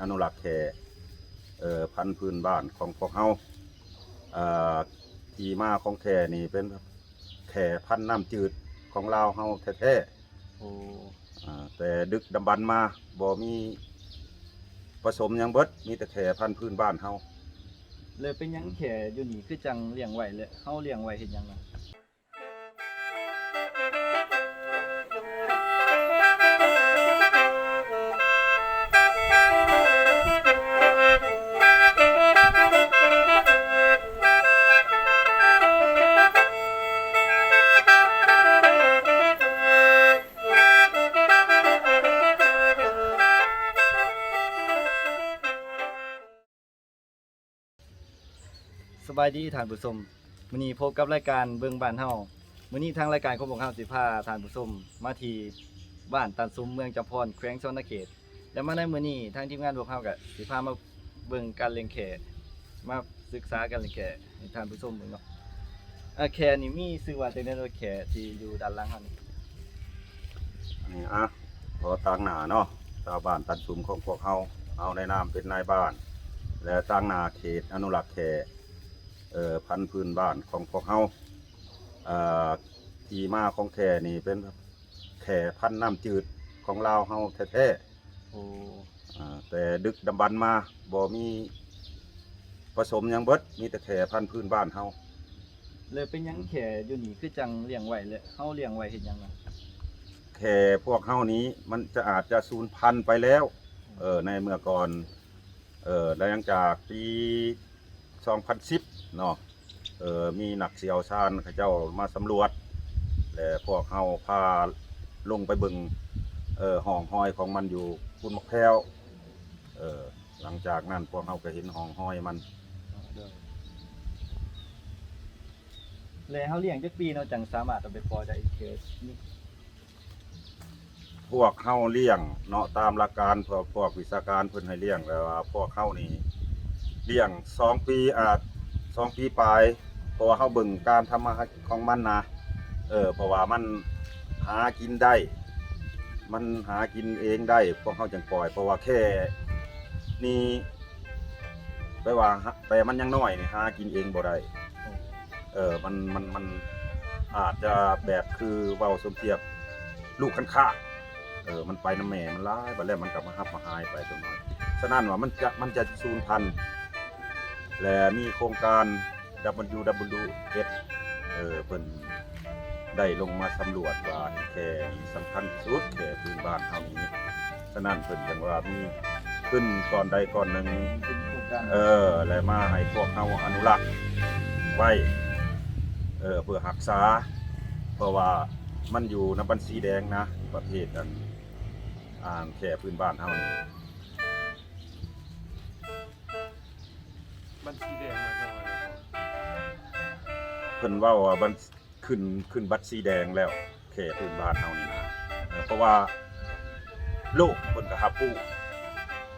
อนุรักษ์แขเอ่อพันธุ์พื้นบ้านของพวกเฮาเอ่อที่มาของแขนี่เป็นแขพันธุ์น้ำจืดของลาวเฮาแท้โอ้ๆอ่าแต่ดึกดำบรรพ์มาบ่มีผสมหยังเบิดมีแต่แขพันธุ์พื้นบ้านเฮาเลยเป็นหยังแค่อยู่นี่คือจังเลี้ยงไว้เลยเฮาเลี้ยงไว้เฮ็ดหยังล่ะ บายดีท่านผู้ชมมื้อนี้พบกับรายการเบิ่งบ้านเฮามื้อนี้ทางรายการของพวกเฮาสิพาท่านผู้ชมมาที่บ้านตันซุ้มเมืองจำพรแขวงชนเขต และมาในมื้อนี้ทางทีมงานพวกเฮาก็สิพามาเบิ่งการเลี้ยงแขกมาศึกษาการเลี้ยงแขกให้ท่านผู้ชมเบิ่งเนาะอ่อแขกนี่มีชื่อว่าจังได๋เนาะแขกที่อยู่ด้านหลังเฮานี่อันนี้อะขอตั้งหน้าเนาะชาวบ้านตัดสุมของพวกเฮาเอาในนามเป็นนายบ้าน และตั้งหนาเขตอนุรักษ์แขก พันธุ์พื้นบ้านของพวกเฮาเอ่อที่มาของแขนี่เป็นแขพันธุ์น้ำจืดของลาวเฮาแท้โอ้ๆอ่าแต่ดึกดำบรรพ์มาบ่มีผสมหยังเบิดมีแต่แขพันธุ์พื้นบ้านเฮาเลยเป็นหยังแขกอยู่นี่คือจังเลี้ยงไว้เลยเฮาเลี้ยงไว้เฮ็ดหยังล่ะแขพวกเฮานี้มันจะอาจจะสูญพันธุ์ไปแล้วเออในเมื่อก่อนเออหลังจากปี2010 เนาะเออมีนักเสียวชาญเขาเจ้ามาสำรวจและพวกเฮาพาลงไปเบึงเออห้องห้อยของมันอยู่คุณมะแพร้วเออหลังจากนั้นพวกเฮาก็เห็นห้องห้อยมันแล้วเฮาเลี้ยงจักปีเนาะจังสามารถเอาไปปล่อยได้อีกเทื่อนี่พวกเฮาเลี้ยงเนาะตามหลักการพวกพวกวิชาการเพิ่นให้เลี้ยงแล้วว่าพวกเฮานี่เลี้ยงสองปีอาจ สองปีปลายเพราะว่าเฮาเบิ่งการทำมาหาของมันนะเออเพราะว่ามันหากินได้ มันหากินเองได้พวกเฮาจังปล่อย เพราะว่าแค่นี่แปลว่าแต่มันยังน้อยนี่หากินเองบ่ได้เออมันมันมันอาจจะแบบคือเว้าสมเทียบลูกคันคาเออมันไปน้ำแม่มันร้ายไปแล้วมันกลับมาหับมาหายไปจังน้อยฉะนั้นว่ามันจะมันจะสูญพันธุ์ และมีโครงการ WWF เออเพิ่นได้ลงมาสำรวจว่าแค่นี้สำคัญที่สุดแค่พื้นบ้านเฮานี้ฉะนั้นเพิ่นจังว่ามีขึ้นก่อนใดก่อนหนึ่งเป็นโครงการเออและมาให้พวกเฮาอนุรักษ์ไว้เออเพื่อรักษา เพราะว่ามันอยู่ในบัญชีแดงนะประเภทอันอ่านแค่พื้นบ้านเฮานี่ พิ่นเว่าว่ามันขึ้นขึ้นบัญชีแดงแล้วแค่พื้นบ้านเฮานี่นะเออเพราะว่าโลกเพิ่นก็รับรู้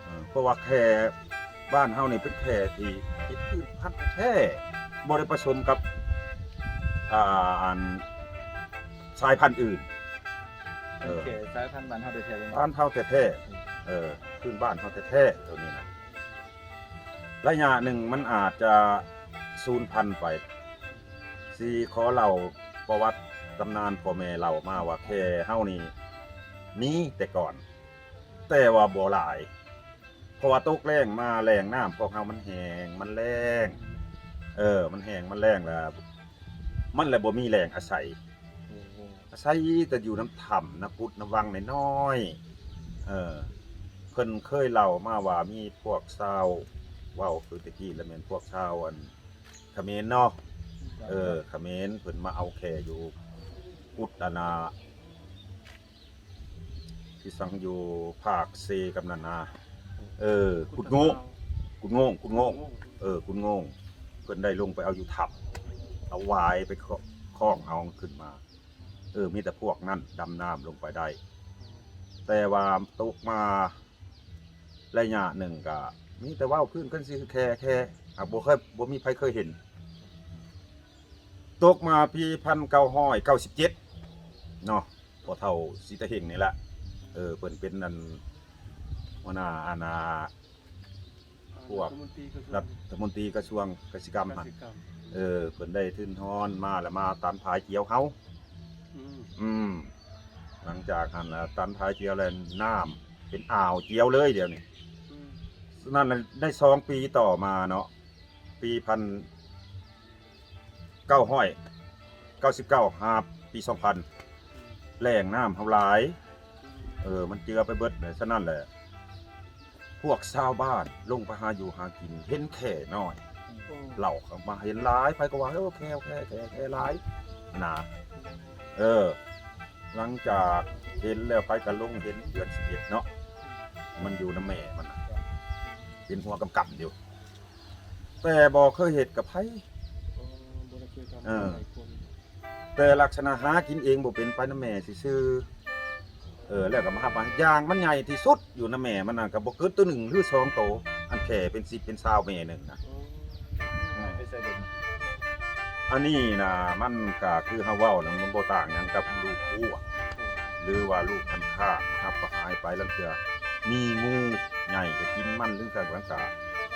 เออเพราะว่าแค่บ้านเฮานี่เป็นแค่ที่ที่พืชพันธุ์แท้บ่ได้ผสมกับอ่าอันสายพันธุ์อื่น เออโอเคสายพันธุ์บ้านเฮาโดยแท้เลยบ้าเนาะนเฮาแท้ๆเออพื้นบ้านเฮาแท้ๆตัวนี้นะระยะหนึ่งมันอาจจะสูญพันธุ์ไป สีขอเล่าประวัติตำนานพ่อแม่เล่ามาว่าแค่เฮานี่มีแต่ก่อน แต่ว่าบ่หลายเพราะว่าตกแรงมาแรงน้ำพวกเฮามันแห้งมันแรงเออ มันแห้งมันแรงแล้วมันเลยบ่มีแรงอาศัย อาศัยแต่อยู่น้ำถ่ำน้ำพุดน้ำวังน้อยๆเออเพิ่นเคยเล่ามาว่ามีพวกชาวเว้าคือตะกี้แล้วแม่นพวกชาวอันเขมรเนาะ เออเขมรเพิ่นมาเอาแค่อยู่พุทธนาที่สังอยู่ภาคเซกับนันนา เออ กุดโง่กุดโง่กุดโง่เออกุดโง่เพิ่นได้ลงไปเอาอยู่ถับ เอาวายไปคล้องเอาขึ้นมา เออ มีแต่พวกนั่นดำน้ำลงไปได้ แต่ว่าตกมาระยะหนึ่งก็มีแต่ว่าวขึ้นขึ้นสิแค่แค่อะบ่เคยบ่มีใครเคยเห็น ตกมาปีพันเก้าห้อยเก้าสิบเจ็ดเนาะพอเท่าสีตะเฮงนี่แหละเออเพิ่นเป็นนั่นหัวหน้าอาณาพวกรัฐมนตรีกระทรวรังฐมนตรีกระทรวงกสิกรรมกหั่นสิกรรมเออเพิ่นได้ทื่นทอนมาแล้วมาตันผายเกี่ยวเฮาอืมอืมหลังจากหันแล้วตันผายเกี่ยวแล้วน้ำเป็นอ่าวเกี่ยวเลยเดี๋ยวนี้อืมนั่นน่ะได้สองปีต่อมาเนาะปีพัน เก้าห้อยเก้าสิบเก้าหาปีสองพันแหล่งน้ำเฮาหลาย เออ มันเจือไปเบิดเลยฉะนั้นแหละ พวกชาวบ้านลงไปหาอยู่หากิน เห็นแค่น้อย เหล่าเข้ามาเห็นหลายไปก็ว่าโอเคโอเคแค่แค่หลายนะเออ หลังจากเห็นแล้วไปกันลงเห็นเดือนสิบเอ็ดเนาะมันอยู่น้ำแม่มันน่ะเป็นหัวกำกับอยู่ แต่บอกเคยเห็ดกับไผ โอ้บ่ได้เคยทำเออหลายคนแต่ลักษณะหากินเองบ่เป็นไปน้ำแม่ซื่อๆเออแล้วก็มาหาปลาย่างมันใหญ่ที่สุดอยู่น้ำแม่มันน่ะก็บ่เกินตัวหนึ่งหรือสองโตวอันแค่เป็นสิบเป็นซาวแม่หนึ่งนะโอ้ไปใส่เด็กอันนี้นะมันก็คือเฮาเว้านะมันบ่ต่างหยังกับลูกคู่หรือว่าลูกคันค่าครับก็หายไปแล้วเทื่อมีงูใหญ่ก็กินมันหรือก็มันก็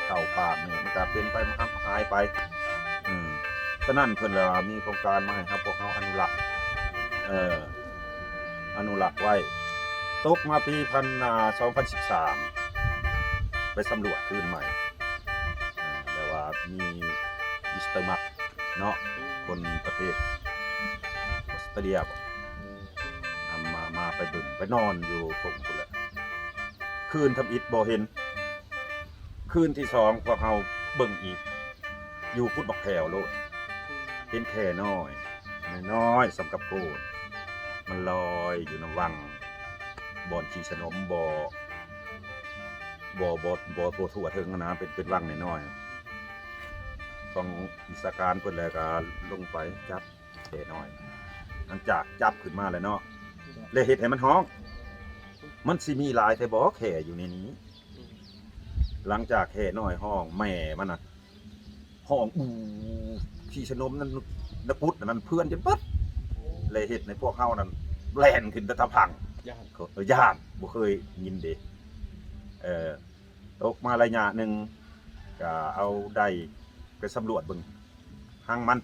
เข้าปากนี่มันก็เป็นไปมันก็หายไปอืมฉะนั้นเพิ่นเลยว่ามีโครงการมาให้ครับพวกเฮาอนุรักษ์เอ่ออนุรักษ์ไว้ ตกมาปีพันสอ่า2013ไปสำรวจคืนใหม่แต่ว่ามีมิสเตอร์มักเนาะคนประเทศออสเตรเลียบอกนำมามาไปบึงไปนอนอยู่ผมคนละคืนทำอิฐบ่เห็น คืนที่สองพวกเราเบิ่งอีก อยู่พุดบักแถวโลด เห็นแค่น้อย น้อยสำกับโกนมันลอยอยู่ในวังบ่อนชีชนมบ่บ่บ่บ่บ่ทั่วถึงนะเป็นเป็นวังน้อยๆของอิสการเพิ่นแล้วก็ลงไปจับแค่น้อยหลังจากจับขึ้นมาแล้วเนาะเลยเฮ็ดให้มันฮ้อง มันสิมีหลายแต่บ่อแค่อยู่ในนี้ หลังจากแค่น้อยห้องแม่มันน่ะห้องอู ขี้ชะนมนั่นนปุดนั่นเพื่อนจนปัดเลยเฮ็ดในพวกเฮานั่นแล่นขึ้นตะตะพังย่านเออย่านบ่เคยยินเด้เอ่อตกมาระยะหนึ่งก็เอาได้ไปสำรวจเบิ่งห้างมัน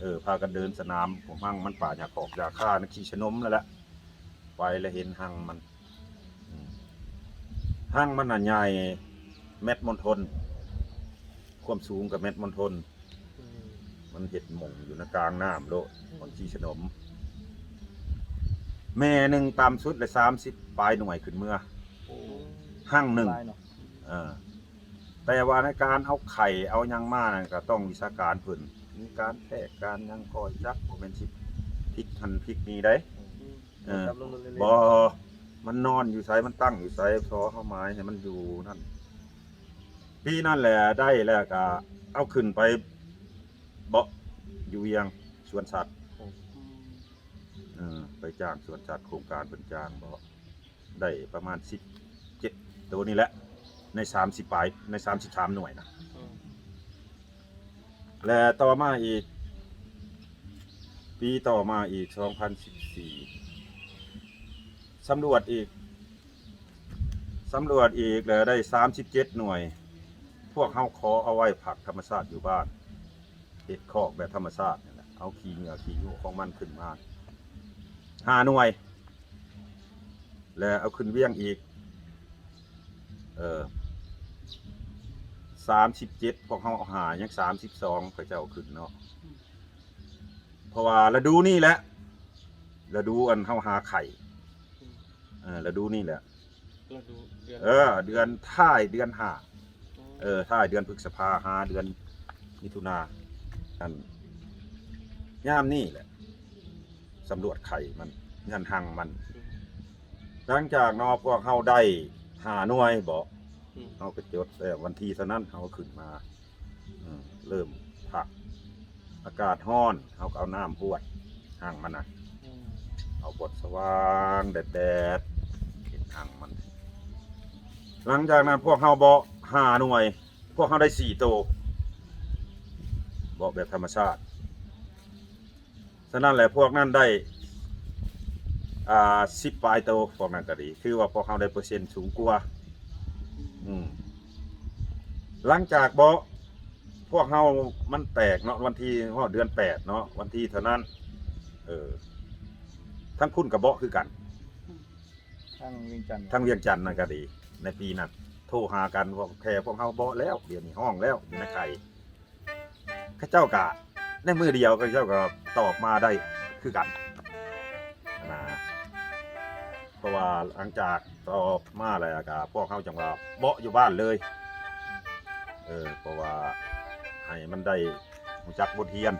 เออพากันเดินสนามของห้างมันป่าหญ้าขอกหญ้าค่านักขี่ชะนมแล้วแหละไปแล้วเห็นห้างมันอืมห้างมันน่ะใหญ่เม็ดมณฑลความสูงกับเม็ดมณฑลอื มมันเห็ดหมงอยู่ในกลางน้ำโลดคนขี่ชะนม แม่หนึ่งตามสุดเลยสามสิบปลายหน่วยขึ้นเมื่อโอ้ห้างหนึ่งลายเนาะเออแต่ว่าในการเอาไข่เอาหยังมานั่นก็ต้องวิชาการเพิ่นมีการแทกการหยังคอยจักบ่แม่นสิพลิกหันพลิกนี้ได้อืมเออจับลงมือเล่นๆบ่มันนอนอยู่ไสมันตั้งอยู่ไสซอเข้าไม้ให้มันอยู่นั่นปีนั่นแหละได้แล้วก็เอาขึ้นไป เบาะอยู่เวียงสวนสัตว์อืมเออไปจ้างสวนสัตว์โครงการเป็นจ้างเบาะได้ประมาณ17ตัวนี้แหละ ใน30ปลายใน33หน่วยนะอืมและต่อมาอีก ปีต่อมาอีก2014สำรวจอีกสำรวจอีกแล้วได้37หน่วย พวกเฮาขอเอาไว้ผักธรรมชาติอยู่บ้าน เห็ดคอกแบบธรรมชาตินี่แหละเอาขี้เหงื่อขี้ยูของมันขึ้นมาห้าหน่วย แล้วเอาขึ้นเวียงอีก เออสามสิบเจ็ดพวกเขาเอาหายังสามสิบสองพระเจ้าขึ้นเนาะเพราะว่าฤดูนี่แหละฤดูอันเขาหาไข่เออฤดูนี่แหละเราดูเดือนเออ เดือนท้ายเดือนห้าเออท้ายเดือนพฤษภาหาเดือนมิถุนา อันย่ามนี่แหละสำรวจไข่มันเงินหังมัน หลังจากเนอพวกเขาได้หาหน่วยบอกอืมเขาไปจดแต่วันที่เท่านั้นเขาก็ขึ้นมาอืมเริ่มพัก อากาศห้อนเขาก็เอาน้ำพวดห่างมันนะอืมเอาบดสว่างแดดแดดเห็นห่างมัน หลังจากนั้นพวกเขาเบาะห้าหน่วย พวกเขาได้สี่ตัวเบาะแบบธรรมชาติฉะนั้นแหละพวกนั้นได้อ่าสิบปลายโตวพวกนั้นก็ดี คือว่าพวกเขาได้เปอร์เซ็นต์สูงกว่าออืมหลังจากเบาะพวกเฮามันแตกเนาะวันที่ฮอดเดือนแปดเนาะวันที่เท่านั้น เออทั้งคุณกับเบาะคือกัน ทางเวียงจันทร์ทั้งเวียงจันทน์นั่นก็ดี ในปีนั้นโทรหากันว่าแค่พวกเฮาเบาะแล้วเดี๋ยวนี้ห้องแล้วอยู่ในไข่ ข้าเจ้ากะในมือเดียวก็เจ้าก็ตอบมาได้คือกันนะเพราะว่าหลังจากตอบมาแล้วก็พวกเขาจังว่าเบาะอยู่บ้านเลยเออเพราะว่าให้มันได้รู้จักบทเรียน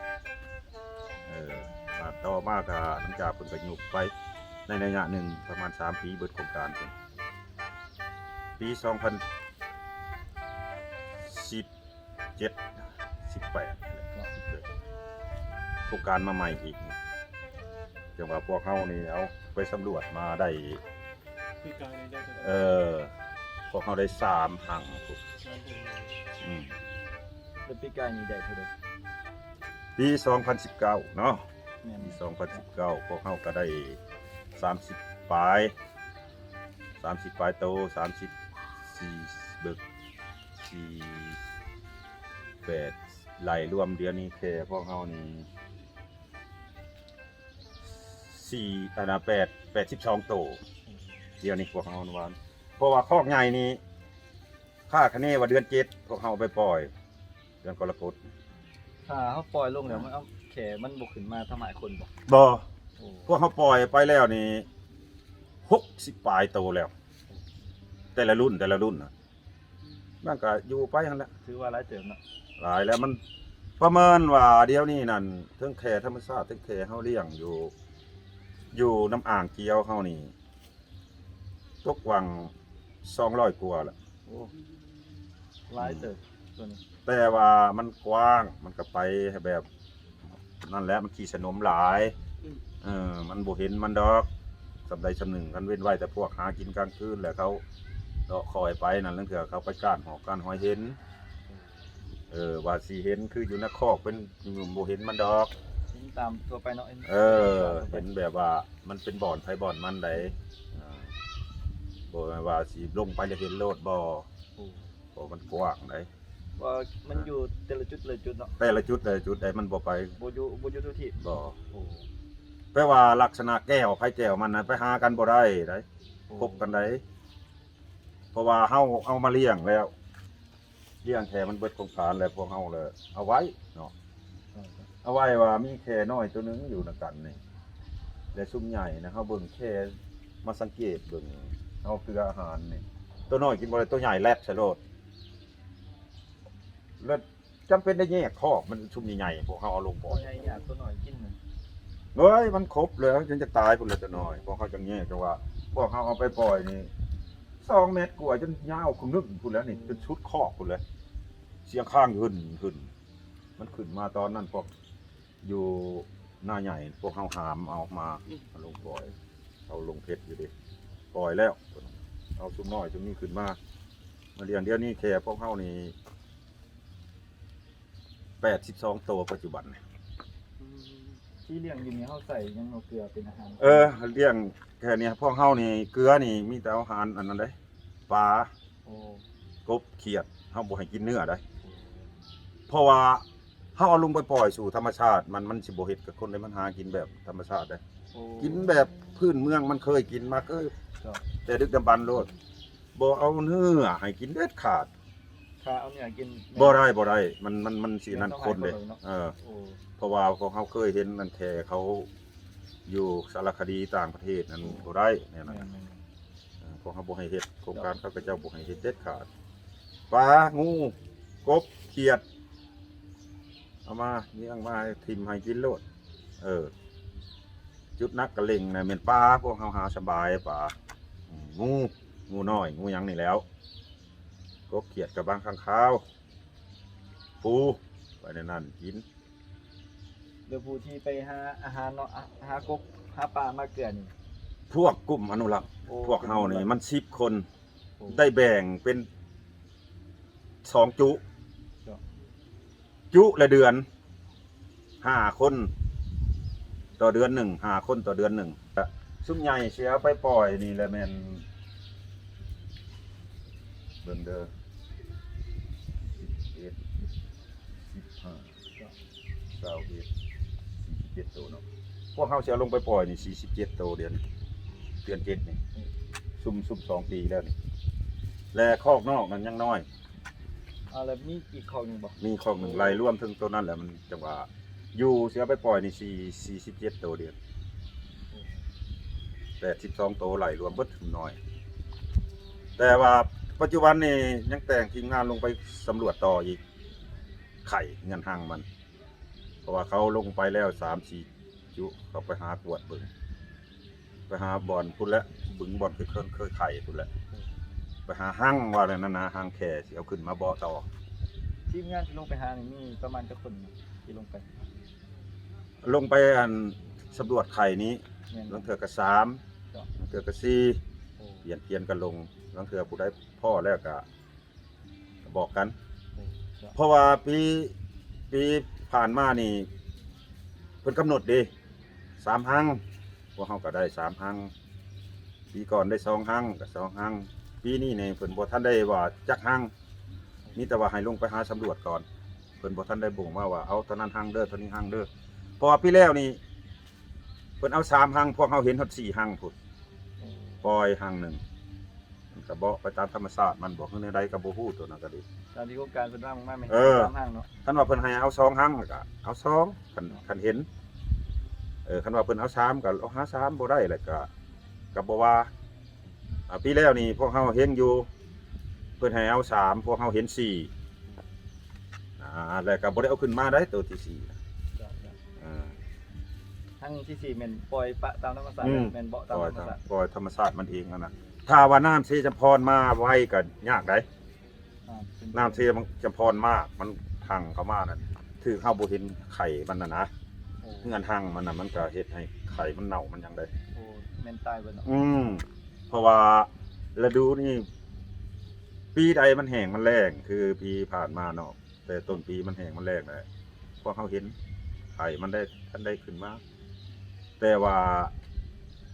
เออมาต่อมาก็หลังจากเพิ่นก็ยุบไปในระยะหนึ่งประมาณ 3 ปีเบิดโครงการเพิ่นปี 2017 18 รงการมาใหม่อีกจังว่าพวกเฮานี่เอาไปสำรวจมาได้พี่กายในได้เออ พวกเฮาได้3หังพุอืมแล้วปีกายนี่ได้เท่าใดปี 2019 เนาะแม่นปี2019 พวกเขาก็ได้ 30 ปลาย 30 ปลายโต34เบิก4 8ไหลรวมเดือนนี้แค่พวกเขานี่ 4อันนะ8 82โตเดี๋ยวนี้พวกเขาวันเพราะว่าคอกใหญ่นี่ค่าคะเนว่าเดือนเจ็ดพวกเขาเอาไปปล่อย เดือนกรกฎถ้าเฮาปล่อยลงแล้วมันเอาแขมันบ่ขึ้นมาทำหายคนบ่บ่โอ้พวกเขาปล่อยไปแล้วนี่หกสิบปลายโตแล้ว แต่ละรุ่นแต่ละรุ่นนะมันก็อยู่ไปนั่นแหละ ถือว่าหลายเติมเนาะหลายแล้วมันประเมินว่าเดี๋ยวนี้นั่นเทั้งแค่ธรรมชาติเทั้งแค่เฮาเลี้ยงอยู่ อยู่น้ำอ่างเกียวเฮานี่ตกวังสองร้อยกว่าละโอ้หลายเติมตัวนี้แต่ว่ามันกว้างมันก็ไปแบบนั่นแหละมันขี่สนมหลายเออมันบ่เห็นมันดอกสำใดสำหนึ่งกันเว้นไว้แต่พวกหากินกลางคืนแหละเขาเลาะคอยไปนั่นเรื่องเถื่อเขาไปก้านหอกก้านหอยเห็น เออว่าสีเห็นคืออยู่ในคอกเป็นบ่เห็นมันดอก ยิงตามตัวไปเนาะเออ เห็นแบบว่ามันเป็นบ่อนไผบ่อนมันไดอ่าบ่แม่นว่าสิลงไปแล้วเห็นโลดบ่โอ้บ่มันกว้างไดว่ามันอยู่แต่ละจุดแต่ละจุดเนาะแต่ละจุดแต่ละจุดใดมันบ่ไปบ่อยู่บ่อยู่ทุกที่บ่โอ้แปลว่าลักษณะแก้วไผแก้วมันน่ะไปหากันบ่ได้ไดคบกันได้เพราะว่าเฮาเอามาเลี้ยงแล้วเลี้ยงแค่มันเบิดโครงการแล้วพวกเฮาเลยเอาไว้ เนาะเอาไว้ว่ามีแค่น้อยตัวหนึงอยู่นำกันนี่และซุ้มใหญ่นะเฮาเบิ่งแค่มาสังเกตเบิ่งเฮาเกลืออาหารนี่ตัวน้อยกินบ่ได้ตัวใหญ่แลบใส่โลดแล้วจำเป็นได้แยกคอกมันชุมใหญ่ๆพวกเฮาเอาลงปล่ตัอวยใหญ่อยากตัวหน่อยกินน่ะเฮ้ยมันครบเลยจนจะตายพุ่นเลยตัวน้อยพวกเขาจังแยกกันว่าพวกเขาเอาไปปล่อยนี่สองเมตรกว่าจนยาวคุณนึกคุณแล้วนี่จนชุดคอกคุณเลย เสียงข้างขึ้นขึ้นมันขึ้นมาตอนนั้นพวก อยู่หน้าใหญ่พวกเขาหามเอามาเอาลงปล่อย เอาลงเพชรอยู่ดิปล่อยแล้ว เอาชุมน้อยชุมนี้ขึ้นมามาเรียงเดียวนี้แค่พวกเขานี่แปดสิบสองตัวปัจจุบันนี่ที่เลี้ยงอยู่นี่เฮาใส่หยังเอาเกลือเป็นอาหาร เออเลี้ยงแค่เนี้ยพวกเฮานี่เกลือนี่มีแต่อาหารอันนั้นเด้ปลาโอ้กบเขียดเฮาบ่ให้กินเนื้อได้เพราะว่า เฮาเอาลงไปปล่อยสู่ธรรมชาติ มันมันสิบ่เฮ็ดกับคนได้มันหากินแบบธรรมชาติได้โอ้กินแบบพื้นเมืองมันเคยกินมาเคยครับแต่ดึกดำบรรพ์โลดบ่เอาเนื้อให้กินเด็ดขาดถ้าเอาเนี่ยกินบ่ได้บ่ได้มันมันมันสินั่นคนเด้เออ โอ้เพราะว่าพวกเขาเคยเห็นนั่นแค่เขาอยู่สารคดีต่างประเทศนั่นบ่ได้เนี่ยแม่นะนเออของเขาบ่ให้เฮ็ดโครงการเขาก็เจ้าบ่ให้เฮ็ดเด็ดขาดปลางู กบเขียด เอามาเลี้ยงมาให้ทิมให้กินโลด เออ จุดนักกระเล่งนะแม่นปลาพวกเขาหาสบายปลาอืมงูงูน้อยงูหยังนี่แหล้วกบเขียดกับบางข้างคาวปูไปในนั้นกินๆเดี๋ยวผู้ที่ไปหาอาหารเนาะอะหากบหาปลามาเกลือนี่พวกกลุ่มอนุรักษ์โอ้พวกเฮานี่มันสิบคนโอ้ได้แบ่งเป็นสองจุครับ จุละเดือนห้าคน ต่อเดือนหนึ่งห้าคนต่อเดือนหนึ่งซุ้มใหญ่เสียไปปล่อยนี่แหละแมนเบิ่งเด้อสิบเอ็ดสิบห้าเก้าเอ็ดสี่สิบเจ็ดตัวเนาะพวกเขาจะเอาลงไปปล่อยนี่สี่สิบเจ็ดตัวเดือนเดือนเจ็ดนี่ซุ่มซุ่มสองปีแล้วนี่และคอกนอกนั้นยังน้อย อาแล้วมีอีกข้อหนึ่งบ่มีคอกหนึ่งไล่ร่วมถึงตัวนั้นแหละมันจะว่าอยู่เสียไปปล่อยนี่สี่สี่สิบเจ็ดตัวเดือนแต่สิบสองตัวไล่รวมเบิดถึงน้อย แต่ว่าปัจจุบันนี่ยังแต่งทีมงานลงไปสำรวจต่ออีก ไข่เงินห้างมัน เพราะว่าเขาลงไปแล้วสามสี่จุเขาไปหากวดบึงไปหาบอลพุ่นและบึงบอลเคยเคยเคยไข่พุ่นและ ไปหาห้างว่าอะไรนั่นนะห้างแค่สิเอาขึ้นมาบ่อต่อทีมงานที่ลงไปหานี่มีประมาณจักคนที่ลงไปลงไปอันสำรวจไข่นี้แม่นลับ่ งเถือกระสามจ้ะ ลังเถือกระสี่โอ้เปลี่ยนเปลี่ยนกันลงลังเถือผู้ได้พ่อแล้วก็บอกกัน โอ้จ้ะเพราะว่าปีปีผ่านมานี่เพิ่นกำหนดเดีสามหังพวกเฮาก็ได้สามหังปีก่อนได้สองหังกับสองหัง ปีนี้เนี่ยเพิ่นบ่ทันได้ว่าจักหังมีแต่ว่าให้ลงไปหาสำรวจก่อนเพิ่นบ่ทันได้บ่งมาว่าเอาเท่านั้นหังเด้อเท่านี้หังเด้อเพราะว่าปีแล้วนี่เพิ่นเอาสามหังพวกเฮาเห็นฮอดสี่หังพุ่นโอ้ปล่อยหังหนึ่งมันก็บ่ไปตามธรรมชาติมันบอกเฮือในใดก็บ่ฮู้ตัวนั้นก็ดี ตามที่โครงการเพิ่นว่ามาแม่นเออตามห้างเนาะคันว่าเพิ่นให้เอาสองหังก็เอาสองคันคันเห็นเออคันว่าเพิ่นเอาสามก็เอาหาสามบ่ได้แหละก็ก็บ่ว่าอ่า ปีแล้วนี่พวกเฮาเห็นอยู่ เพิ่นให้เอาสามพวกเฮาเห็นสี่อ่าแล้วก็บ่ได้เอาขึ้นมาได้ตัวที่สี่จ้ะจ้ะอ่าทั้งที่สี่แม่นปล่อยปะตามธรรมชาติอืมแม่นเบาปตามล่อยธรรมธรรมชาติปล่อยธรรมชาติมันเองนั่นน่ะถ้าว่าน้ำเสจำพรมาไวก็ยากได้อ่าเป็น้ำเทมันจะพรมากมันพังเข้ามานั่นถือเข้าบ่เห็นไข่มันน่ะนะโอ้เงื่อนหังมันน่ะมันก็เฮ็ดให้ไข่มันเน่ามันหยังได้โอ้แม่นตายเบิดเนาะอืมเพ ราะว่าฤดูนี่ปีใดมันแห้งมันแล้งคือปีผ่านมาเนาะแต่ต้นปีมันแห้งมันแล้งแหละพวกเขาเห็นไข่มันได้ทันได้ขึ้นมาแต่ว่า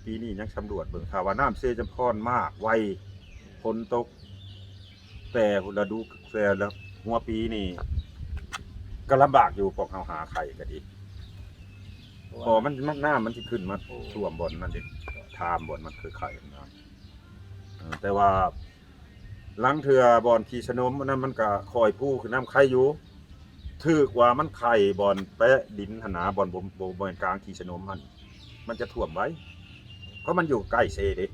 ปีนี้ยังสำรวจเบิ่งถาว่าน้ำเซจำพรมากไวฝนตก แต่ฤดูแต่ละหัวปีนี่ก็ลำบากอยู่พวกเขาหาไข่ก็ดีพอมันมันน้ำมันสิขึ้นมาท่วมบนนั่นเองทามบอนมันคือไข่นะ เออแต่ว่าหลังเถือบอนขีสนมอันนั้นมันก็คอยผู้คือน้ำไข่อยู่ถือกว่ามันไข่บอนแปะดินหนนาบอนบมบมบนกลางขีสนมมันมันจะท่วมไว้ เพราะมันอยู่ใกล้เซเด็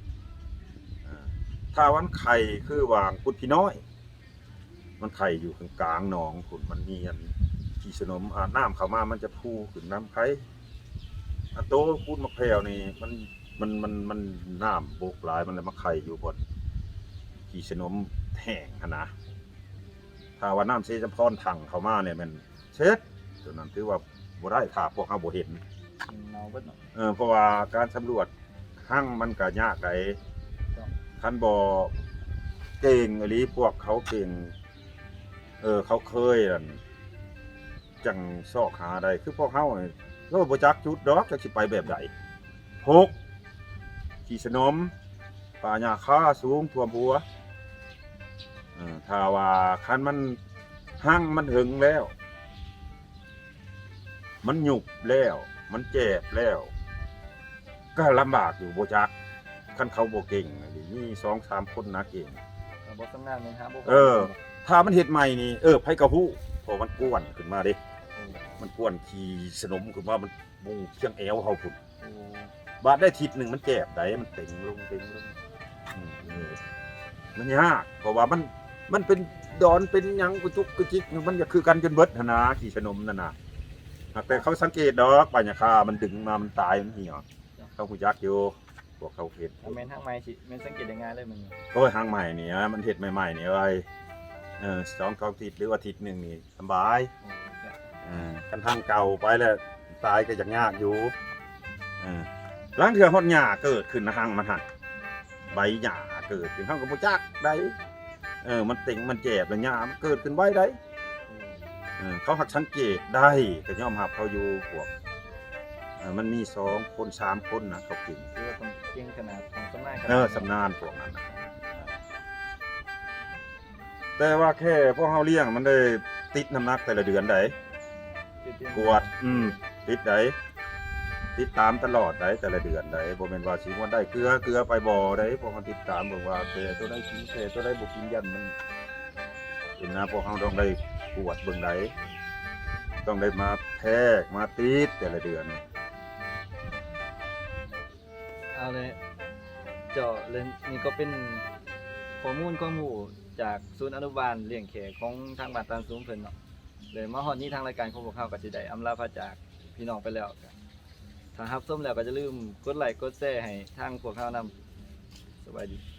ถ้าวันไข่คือวางพุดพี่น้อย มันไข่อยู่กลางหนองขุนมันมีอันขีสนมอ่าน้ำเข้ามามันจะพูขึ้นน้ำไข่อันโตพูดมะพร้วนี่มัน มันมันมันน้ำบกหลายมันเลยมาไข่อยู่บนขีสนมแห้งหั้นนะถ้าว่าน้ำเซจำพรถังเข้ามาเนี่ยมันเช็ดตัวนั้นถือว่าบ่ได้ถ้าพวกเขาบ่เห็น เนาเบิดเนาะ เออเพราะว่าการสำรวจหั่งมันก็ยากไดครับคันบ่เก่งอีหลีพวกเขาเก่ง เออเขาเคยอั่นจังซอกหาได้คือพวกเขาเนี่ยเราบ่จักจุดดอกจักสิไปแบบใดหก ขี่สนมป่าหญ้าคาสูงท่วมหัวเออถ้าว่าคันมันหั่งมันหึงแล้ว มันหยุบแล้ว มันเจ็บแล้ว ก็ลำบากอยู่โบจักคันเขาโบเก่งนี่มีสองสามคนนะเก่งก็บ่สำนานแม่นหาบ่พเออ ถ้ามันเห็ดใหม่นี่เออไผกระหู้พอมันก้วนขึ้นมาเดิโอ้มันก้วนขี่สนมขึ้นมามันบูเชียงแอวเขาพุ่นโอ้ บาดได้ทิศหนึ่งมันแจ็บได้มันเต็งลงเต็งลงอืมเออมันยากเพราะว่ามันมันเป็นดอนเป็นหยังกุจุกกุจิกมันจะคือกันจนเบิดหนนะขี่สนมนั่นน่ะหากแต่เขาสังเกตดอกปัญญาคามันดึงมามันตายมันเหี่ยวเขาผู้จักอยู่พวกเขาเห็นถ้าแม่นทางไม้สิแม่นสังเกตได้ง่ายเลยมันโอ้ยหางใหม่เนี่ยมันเห็ดใหม่ๆเนี่ยไว้เออสองสองอาทิตย์หรืออาทิตย์หนึ่งนี่สบายโอ้จ้ะเออกันทางเก่าไปแล้วตายก็ยังยากอยู่เออห ล้างเถื่อฮอดหญ้าเกิดขึ้นนะหางมันหันใบหญ้าเกิดขึ้นเฮาก็บ่จักได้เออมันเต็งมันแจบแล้วหญ้ามันเกิดขึ้นไว้ได้โอ้เออเขาหักสังเกตได้ก็ยอมรับเขาอยู่พวกเออมันมีสองคนสามคนนะเขากินคือว่าต้องเก่งขนาดต้องสำนานขนาดเออสำนานพวกนั้นนะแต่ว่าแค่พวกเฮาเลี้ยงมันได้ติดน้ำหนักแต่ละเดือนไดกวด อืมติดได ติดตามตลอดได้แต่ละเดือนได้บ่แม่นว่าสิว่าได้เกลือเกลือไปบ่ได้พวกมันติดตามเบิ่งว่าแค่ตัวได้กินแค่ตัวได้บ่กินยันมันเป็นนะพวกเฮาต้องได้กวดเบิ่งไดต้องได้มาแพกมาติดแต่ละเดือนเอาเลยเจาะเลยนี่ก็เป็นข้อมูลข้อมูลจากศูนย์อนุบาลเลี้ยงแขกของทางบ้านตานสูงเพิ่นเนาะเลยมาฮอดนี้ทางรายการของพวกเขาก็สิได้อำลาพระจากพี่น้องไปแล้ว ถ้ารับส้มแล้วก็จะลืมกดไลค์กดแชร์ให้ทางพวกเขานำสบายดี